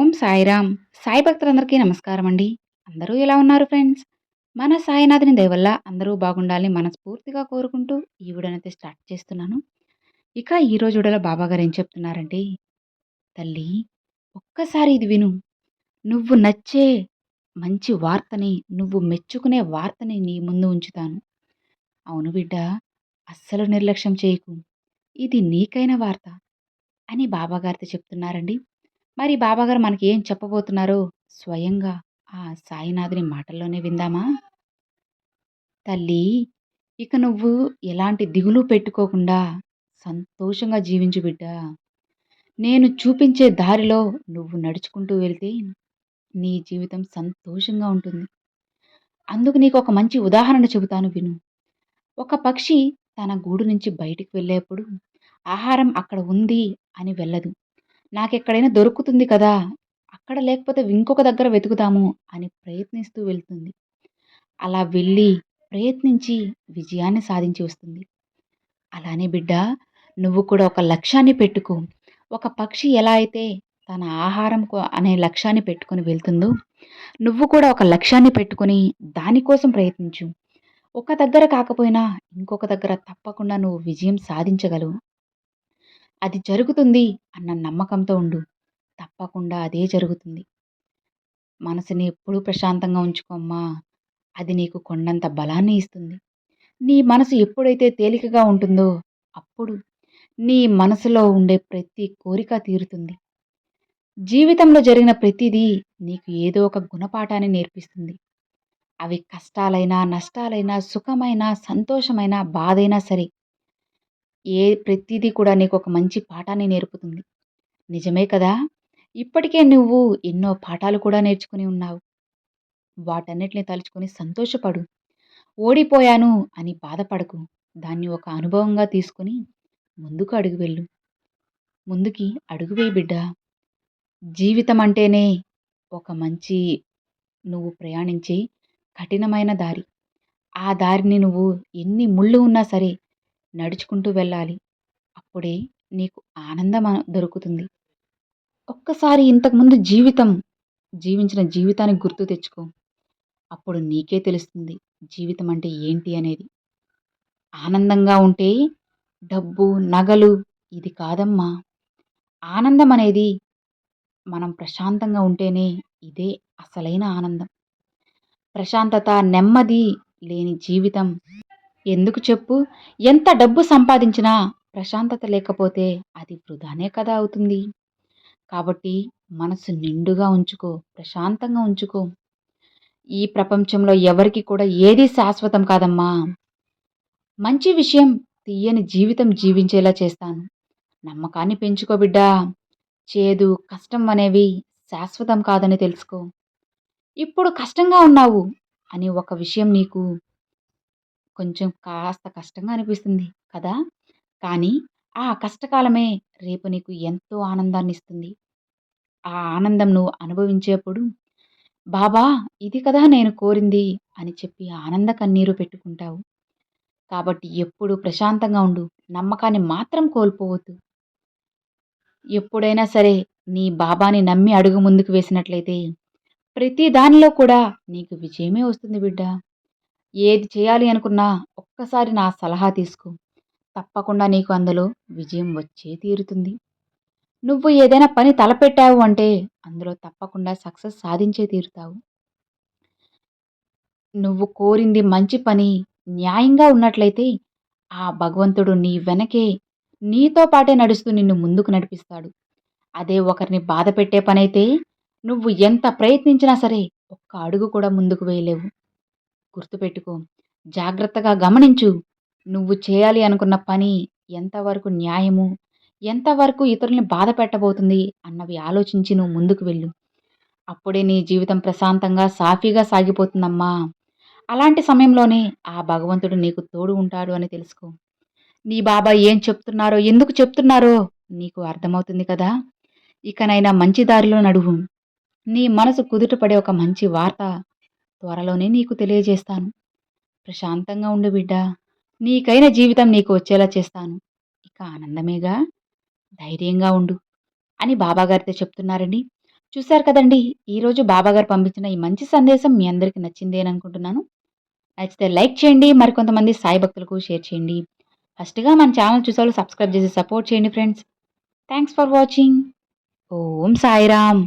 ఓం సాయిరామ్. సాయి భక్తులందరికీ నమస్కారం అండి. అందరూ ఎలా ఉన్నారు ఫ్రెండ్స్? మన సాయినాథుని దయవల్ల అందరూ బాగుండాలని మనస్ఫూర్తిగా కోరుకుంటూ ఈ వీడియోనైతే స్టార్ట్ చేస్తున్నాను. ఇక ఈరోజు వీడియోలో బాబా ఏం చెప్తున్నారంటే తల్లి ఒక్కసారి ఇది విను. నువ్వు నచ్చే మంచి వార్తని నువ్వు మెచ్చుకునే వార్తని నీ ముందు ఉంచుతాను. అవును బిడ్డ అస్సలు నిర్లక్ష్యం చేయకు. ఇది నీకైన వార్త అని బాబాగారితో చెప్తున్నారండి. మరి బాబాగారు మనకి ఏం చెప్పబోతున్నారో? స్వయంగా ఆ సాయినాథుని మాటల్లోనే విందామా? తల్లి ఇక నువ్వు ఎలాంటి దిగులు పెట్టుకోకుండా సంతోషంగా జీవించు బిడ్డ. నేను చూపించే దారిలో నువ్వు నడుచుకుంటూ వెళ్తే నీ జీవితం సంతోషంగా ఉంటుంది. అందుకు నీకు ఒక మంచి ఉదాహరణ చెబుతాను విను. ఒక పక్షి తన గూడు నుంచి బయటికి వెళ్ళేప్పుడు ఆహారం అక్కడ ఉంది అని వెళ్ళదు. నాకెక్కడైనా దొరుకుతుంది కదా అక్కడ లేకపోతే ఇంకొక దగ్గర వెతుకుతాము అని ప్రయత్నిస్తూ వెళ్తుంది. అలా వెళ్ళి ప్రయత్నించి విజయాన్ని సాధించి వస్తుంది. అలానే బిడ్డ నువ్వు కూడా ఒక లక్ష్యాన్ని పెట్టుకో. ఒక పక్షి ఎలా అయితే తన ఆహారం అనే లక్ష్యాన్ని పెట్టుకొని వెళ్తుందో నువ్వు కూడా ఒక లక్ష్యాన్ని పెట్టుకొని దానికోసం ప్రయత్నించు. ఒక దగ్గర కాకపోయినా ఇంకొక దగ్గర తప్పకుండా నువ్వు విజయం సాధించగలవు. అది జరుగుతుంది అన్న నమ్మకంతో ఉండు. తప్పకుండా అదే జరుగుతుంది. మనసుని ఎప్పుడూ ప్రశాంతంగా ఉంచుకోమ్మా అది నీకు కొండంత బలాన్ని ఇస్తుంది. నీ మనసు ఎప్పుడైతే తేలికగా ఉంటుందో అప్పుడు నీ మనసులో ఉండే ప్రతి కోరిక తీరుతుంది. జీవితంలో జరిగిన ప్రతిదీ నీకు ఏదో ఒక గుణపాఠాన్ని నేర్పిస్తుంది. అవి కష్టాలైనా నష్టాలైనా సుఖమైనా సంతోషమైన బాధైనా సరే ఏ ప్రతిదీ కూడా నీకు ఒక మంచి పాఠాన్ని నేర్పుతుంది. నిజమే కదా? ఇప్పటికే నువ్వు ఎన్నో పాఠాలు కూడా నేర్చుకుని ఉన్నావు. వాటన్నిటిని తలుచుకొని సంతోషపడు. ఓడిపోయాను అని బాధపడకు. దాన్ని ఒక అనుభవంగా తీసుకుని ముందుకు అడుగు వెళ్ళు. ముందుకి అడుగు వేయి బిడ్డ. జీవితం అంటేనే ఒక మంచి నువ్వు ప్రయాణించే కఠినమైన దారి. ఆ దారిని నువ్వు ఎన్ని ముళ్ళు ఉన్నా సరే నడుచుకుంటూ వెళ్ళాలి. అప్పుడే నీకు ఆనందం దొరుకుతుంది. ఒక్కసారి ఇంతకుముందు జీవితం జీవించిన జీవితాన్ని గుర్తు తెచ్చుకో. అప్పుడు నీకే తెలుస్తుంది జీవితం అంటే ఏంటి అనేది. ఆనందంగా ఉంటే డబ్బు నగలు ఇది కాదమ్మా. ఆనందం అనేది మనం ప్రశాంతంగా ఉంటేనే ఇదే అసలైన ఆనందం. ప్రశాంతత నెమ్మది లేని జీవితం. ఎందుకు చెప్పు? ఎంత డబ్బు సంపాదించినా ప్రశాంతత లేకపోతే అది వృధానే కదా అవుతుంది. కాబట్టి మనసు నిండుగా ఉంచుకో ప్రశాంతంగా ఉంచుకో. ఈ ప్రపంచంలో ఎవరికి కూడా ఏది శాశ్వతం కాదమ్మా. మంచి విషయం తీయని జీవితం జీవించేలా చేస్తాను. నమ్మకాన్ని పెంచుకో బిడ్డా. చేదు కష్టం అనేవి శాశ్వతం కాదని తెలుసుకో. ఇప్పుడు కష్టంగా ఉన్నావు అని ఒక విషయం నీకు కొంచెం కాస్త కష్టంగా అనిపిస్తుంది కదా! కానీ ఆ కష్టకాలమే రేపు నీకు ఎంతో ఆనందాన్ని ఇస్తుంది ఆ ఆనందం నువ్వు అనుభవించేప్పుడు బాబా ఇది కదా నేను కోరింది అని చెప్పి ఆనంద కన్నీరు పెట్టుకుంటావు. కాబట్టి ఎప్పుడు ప్రశాంతంగా ఉండు నమ్మకాన్ని మాత్రం కోల్పోవద్దు. ఎప్పుడైనా సరే నీ బాబాని నమ్మి అడుగు ముందుకు వేసినట్లయితే ప్రతి దానిలో కూడా నీకు విజయమే వస్తుంది బిడ్డ. ఏది చేయాలి అనుకున్నా ఒక్కసారి నా సలహా తీసుకో. తప్పకుండా నీకు అందులో విజయం వచ్చే తీరుతుంది. నువ్వు ఏదైనా పని తలపెట్టావు అంటే అందులో తప్పకుండా సక్సెస్ సాధించే తీరుతావు. నువ్వు కోరింది మంచి పని న్యాయంగా ఉన్నట్లయితే ఆ భగవంతుడు నీ వెనకే నీతో పాటే నడుస్తూ నిన్ను ముందుకు నడిపిస్తాడు. అదే ఒకరిని బాధ పెట్టే పనైతే నువ్వు ఎంత ప్రయత్నించినా సరే ఒక్క అడుగు కూడా ముందుకు వేయలేవు. గుర్తుపెట్టుకో. జాగ్రత్తగా గమనించు. నువ్వు చేయాలి అనుకున్న పని ఎంతవరకు న్యాయము ఎంతవరకు ఇతరుల్ని బాధ పెట్టబోతుంది అన్నవి ఆలోచించి నువ్వు ముందుకు వెళ్ళు. అప్పుడే నీ జీవితం ప్రశాంతంగా సాఫీగా సాగిపోతుందమ్మా. అలాంటి సమయంలోనే ఆ భగవంతుడు నీకు తోడు ఉంటాడు అని తెలుసుకో. నీ బాబా ఏం చెప్తున్నారో ఎందుకు చెప్తున్నారో నీకు అర్థమవుతుంది కదా? ఇకనైనా మంచి దారిలో నడువు. నీ మనసు కుదుటపడే ఒక మంచి వార్త త్వరలోనే నీకు తెలియజేస్తాను. ప్రశాంతంగా ఉండు బిడ్డ. నీకైన జీవితం నీకు వచ్చేలా చేస్తాను. ఇక ఆనందమేగా? ధైర్యంగా ఉండు అని బాబాగారితో చెప్తున్నారండి. చూశారు కదండి ఈరోజు బాబాగారు పంపించిన ఈ మంచి సందేశం మీ అందరికీ నచ్చింది అని అనుకుంటున్నాను. నచ్చితే లైక్ చేయండి మరికొంతమంది సాయి భక్తులకు షేర్ చేయండి. ఫస్ట్గా మన ఛానల్ చూసేవాళ్ళు సబ్స్క్రైబ్ చేసి సపోర్ట్ చేయండి friends. Thanks for watching. Om Sairam.